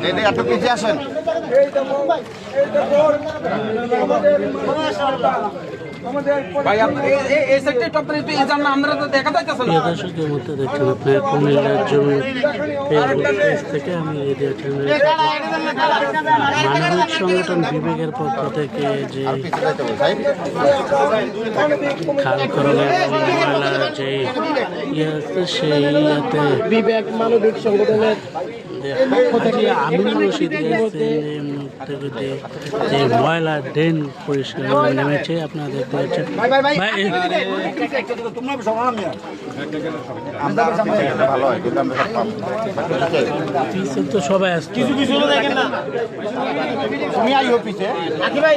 এই একটু পিছিয়ে আসেন। কুমিল্লার জমি থেকে আমি মানবিক সংগঠন বিবেকের পক্ষ থেকে যে খাল করণের যে ইয়ে আছে সেই ইয়েতে বিবেক মানবিক সংগঠনের পক্ষ থেকে আমিনুর রশিদ এসে থেকে যে যে ময়লা ড্রেন পরিষ্কার নেমেছে আপনারা দেখতে পাচ্ছেন ভাই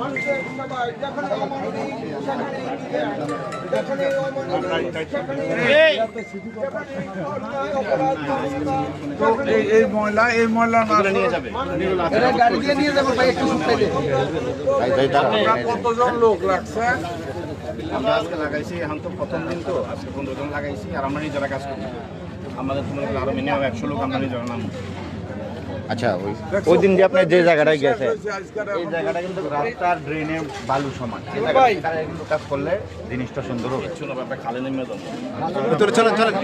সবাই এই এই ময়লা এই ময়লা না গাড়ি দিয়ে নিয়ে যাব ভাই একটু শুকাইতে কতজন লোক লাগছে? আমরা আজকে লাগাইছি এখন তো প্রথম দিন তো। আজকে পনেরো জন লাগাইছি আর আমরা নিজেরা কাজ করি আমাদের তো আরও মিনিমাম একশো লোক আমরা নিজেরা নাম আচ্ছা ওই ওই দিন যে আপনি যে জায়গাটায় গেছে এই জায়গাটা কিন্তু রাস্তার ড্রেনের বালু সমান। এই জায়গাটা কিন্তু কাজ করলে জিনিসটা সুন্দর হবে। শুনো ব্যাপারে খালে নেমে যাব। ভিতরে চলেন চলেন।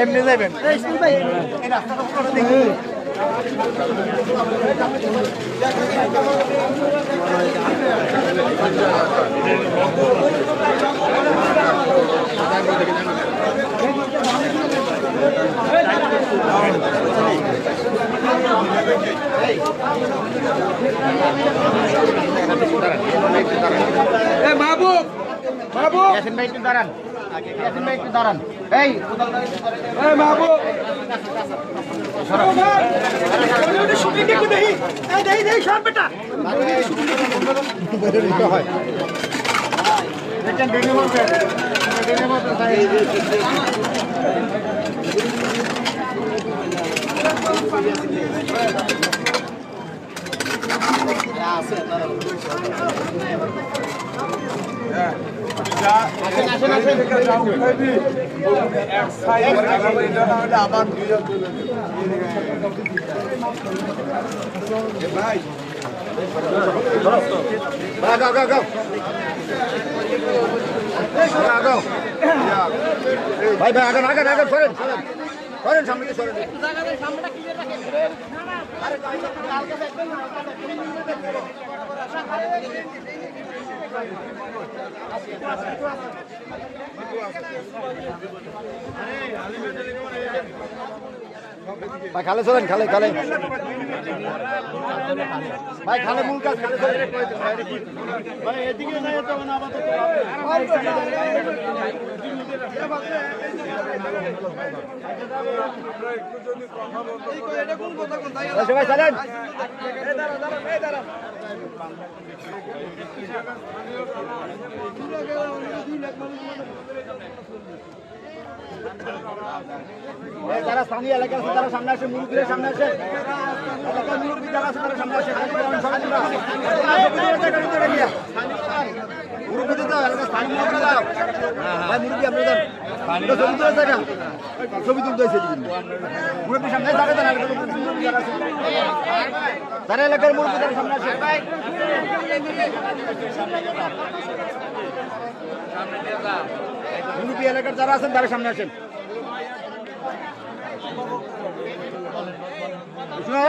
এমনি যাবেন। এ ইয়াসিন ভাই একটু দাঁড়ান। ইয়াসিন ভাই একটু দাঁড়ান। এই এ মাহবুব দেখেন ড্রেনের মধ্যে ড্রেনের মধ্যে এক সাইড এটা না হলে আবার ভাই Go, go, go, go. Go, go. ভাই ভাই আগান আগান আগান সরেন সরেন সামনে দিয়ে সরেন ভাই খালে চলেন খালে খালে। ভাই খালে মূল কাজ খালে চলেন। ভাই এদিকে নাই তো না সবাই চলেন যারা স্থানীয় এলাকা আছে তারা সামনে আসে মুরব্বীরা সামনে আসে এলাকার মুরব্বী যারা তারা সামনে আসে ছবি সামনে এলাকার যারা আছে। এলাকার সামনে যারা আছেন তারা সামনে আসেন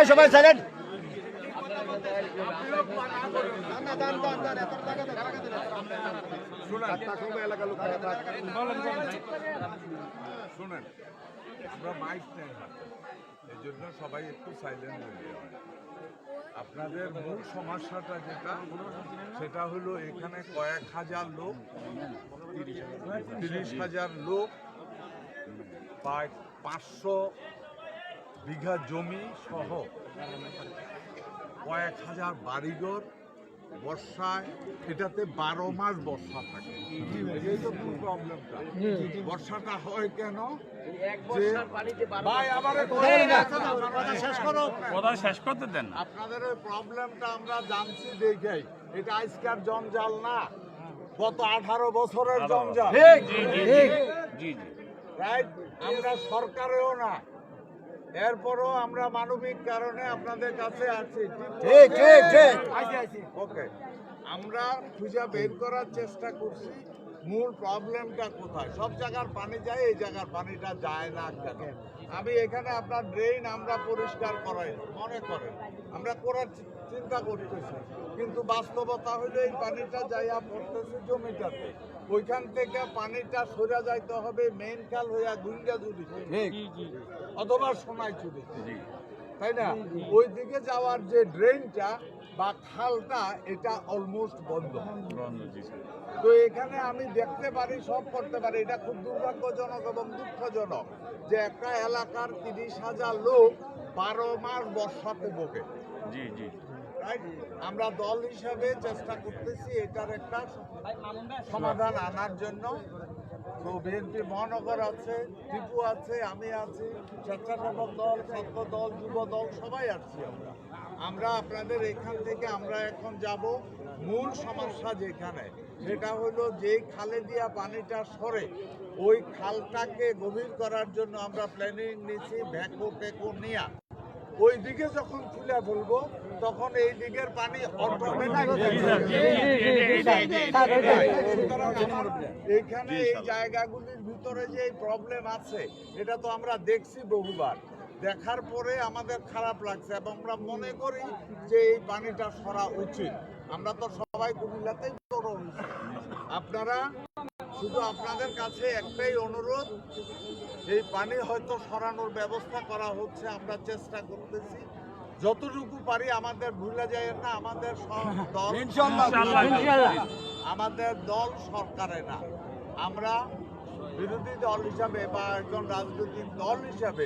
সবাই সাইলেন্ট শুনেন, আমরা মাইক নেই। এই জন্য সবাই একটু সাইলেন্ট হয়ে যাবে আপনাদের মূল সমস্যাটা যেটা, সেটা হলো এখানে কয়েক হাজার লোক, তিরিশ হাজার লোক পাঁচশো বিঘা জমি সহ কয়েক হাজার বাড়িঘর বর্ষায় এটাতে বারো মাস বর্ষা থাকে। এই তো প্রবলেমটা বর্ষাটা হয় কেন? যে ভাই আবার কথা শেষ করতে দেন আপনাদের ওই প্রবলেমটা আমরা জানছি দেখেই। এটা আজকার জঞ্জাল না। গত আঠারো বছরের জঞ্জাল। রাইট? আমরা সরকারেও না। এরপরও আমরা মানবিক কারণে আপনাদের কাছে আছি। ঠিক ঠিক ঠিক। ওকে। আমরা খুঁজে বের করার চেষ্টা করছি। মূল প্রবলেমটা কোথায়? সব জায়গার পানি যায় এই জায়গার পানিটা যায় না কেন? আমি এখানে আপনার ড্রেন আমরা পরিষ্কার করাই মনে করেন। আমরা করার চিন্তা করতেছি। কিন্তু বাস্তবতা হলো এই পানিটা যাইয়া পড়তেছে জমিটাতে। ওইখান থেকে পানিটা সরে যাইতে হবে মেইন খাল হইয়া গুঙ্গা জুড়ি অথবা সোনাই চুরি। তাই না? ওই দিকে যাওয়ার যে ড্রেনটা বা খালটা এটা অলমোস্ট বন্ধ। তো এখানে আমি দেখতে পারি সব করতে পারি। এটা খুব দুর্ভাগ্যজনক এবং দুঃখজনক যে একটা এলাকার তিরিশ হাজার লোক বারো মাস বর্ষাতে ভোগে Right? আমরা দল হিসাবে চেষ্টা করতেছি এটার একটা সমাধান আনার জন্য। তো বিএনপি মহানগর আছে, টিপু আছে, আমি আছি, স্বেচ্ছাসেবক দল, ছাত্র দল, যুব দল, সবাই আছি আমরা। আমরা আপনাদের এখান থেকে আমরা এখন যাব মূল সমস্যা যেখানে, সেটা হলো যেই খালে দিয়া পানিটা সরে, ওই খালটাকে গভীর করার জন্য আমরা প্ল্যানিং নিয়েছি ভ্যাকো টেকো নিয়া। ওই দিকে যখন খুলে ফেলব তখন এই দিকের পানি এইখানে এই জায়গাগুলির ভিতরে যে প্রবলেম আছে, এটা তো আমরা দেখছি বহুবার দেখার পরে আমাদের খারাপ লাগছে এবং আমরা মনে করি যে এই পানিটা সরা উচিত আমরা তো সবাই কুমিল্লাতেই। আপনারা শুধু আপনাদের কাছে একটাই অনুরোধ এই পানি হয়তো সরানোর ব্যবস্থা করা হচ্ছে আমরা চেষ্টা করতেছি। যতটুকু পারি আমাদের ভুলে যায় না আমাদের দল আমাদের দল সরকারে না। আমরা বিরোধী দল হিসাবে বা একজন রাজনৈতিক দল হিসাবে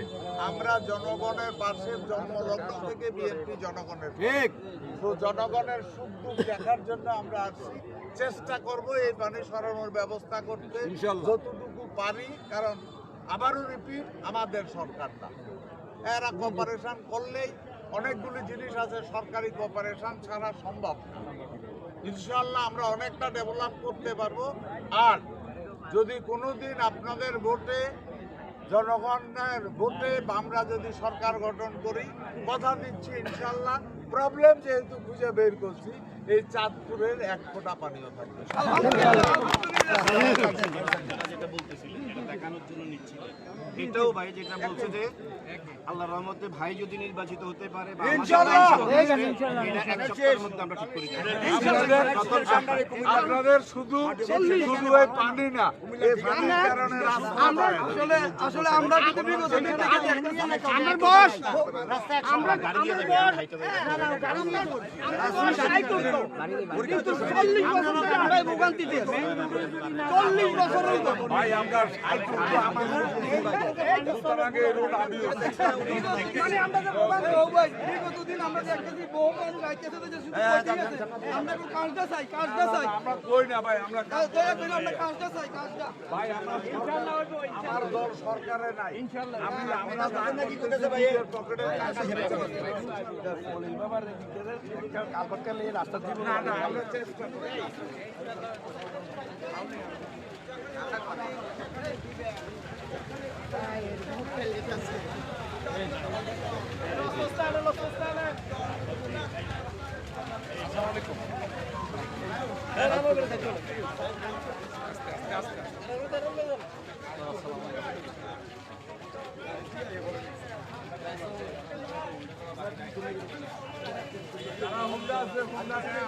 আমরা জনগণের পাশে জন্মলগ্ন থেকে বিএনপি জনগণের ঠিক। তো জনগণের সুখ দুঃখ দেখার জন্য আমরা আসছি। চেষ্টা করব এই পানি সরানোর ব্যবস্থা করতে যতটুকু পারি কারণ আবারও রিপিট আমাদের সরকার না এরা কপারেশন করলেই অনেকগুলি জিনিস আছে সরকারি কপারেশন ছাড়া সম্ভব না। ইনশাল্লাহ আমরা অনেকটা ডেভেলপ করতে পারব। আর যদি কোনোদিন আপনাদের ভোটে জনগণের ভোটে আমরা যদি সরকার গঠন করি কথা দিচ্ছি ইনশাল্লাহ। প্রবলেম যেহেতু খুঁজে বের করছি এই চাঁদপুরের এক ফোঁটা পানীয় থাকবে। দেখানোর জন্য নিচ্ছিলেন এটাও ভাই যেটা বলছে যে আল্লাহ রহমতে ভাই যদি নির্বাচিত হতে পারে বা আপনাদের শুধু শুধু পানি না আসলে আমরা চল্লিশ। ভাই আমরা মানে আমরা যে ভোগান্তি হব ভাই, বিগত দিন আমরা বহু মানুষ আইতেছে যে শুধু আমরা একটু কাজটা চাই কাজটা চাই আমরা কই না ভাই আমরা দয়া করে আমরা কাজটা চাই কাজটা ভাই আমরা আমার দল সরকারে নাই আমি আমরা নাকি করতেছে ভাই? নিজের পকেটে টাকা না না আমরা চেষ্টা করি হুন্ডা থেকে